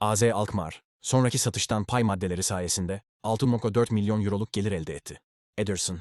AZ Alkmaar, sonraki satıştan pay maddeleri sayesinde 6.4 milyon euroluk gelir elde etti. Ederson.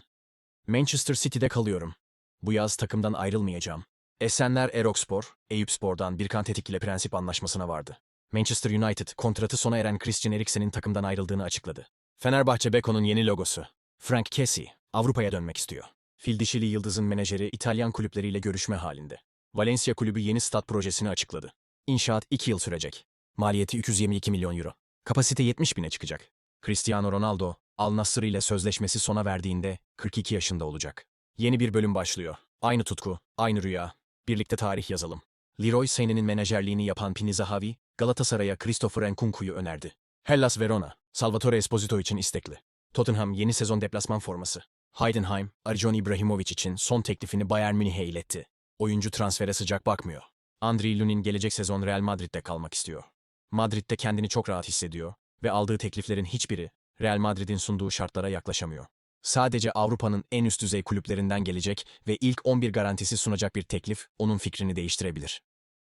Manchester City'de kalıyorum. Bu yaz takımdan ayrılmayacağım. Esenler Erokspor, Eyüpspor'dan Birkan Tetik ile prensip anlaşmasına vardı. Manchester United, kontratı sona eren Christian Eriksen'in takımdan ayrıldığını açıkladı. Fenerbahçe Beko'nun yeni logosu. Frank Kessie, Avrupa'ya dönmek istiyor. Fil dişili Yıldız'ın menajeri İtalyan kulüpleriyle görüşme halinde. Valencia kulübü yeni stat projesini açıkladı. İnşaat 2 yıl sürecek. Maliyeti 322 milyon euro. Kapasite 70 bine çıkacak. Cristiano Ronaldo, Al Nassr ile sözleşmesi sona verdiğinde 42 yaşında olacak. Yeni bir bölüm başlıyor. Aynı tutku, aynı rüya. Birlikte tarih yazalım. Leroy Sané'nin menajerliğini yapan Pini Zahavi, Galatasaray'a Christopher Nkunku'yu önerdi. Hellas Verona, Salvatore Esposito için istekli. Tottenham yeni sezon deplasman forması. Heidenheim, Arjon Ibrahimovic için son teklifini Bayern Münih'e iletti. Oyuncu transfere sıcak bakmıyor. Andriy Lunin gelecek sezon Real Madrid'de kalmak istiyor. Madrid'de kendini çok rahat hissediyor ve aldığı tekliflerin hiçbiri Real Madrid'in sunduğu şartlara yaklaşamıyor. Sadece Avrupa'nın en üst düzey kulüplerinden gelecek ve ilk 11 garantisi sunacak bir teklif onun fikrini değiştirebilir.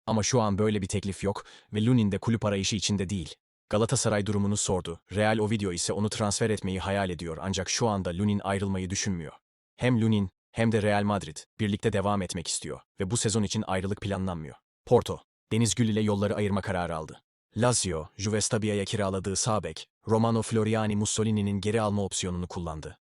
Ama şu an böyle bir teklif yok ve Lunin de kulüp arayışı içinde değil. Galatasaray durumunu sordu. Real Ovidio ise onu transfer etmeyi hayal ediyor ancak şu anda Lunin ayrılmayı düşünmüyor. Hem Lunin hem de Real Madrid birlikte devam etmek istiyor ve bu sezon için ayrılık planlanmıyor. Porto, Deniz Gül ile yolları ayırma kararı aldı. Lazio, Juve Stabia'ya kiraladığı sağ bek, Romano Floriani Mussolini'nin geri alma opsiyonunu kullandı.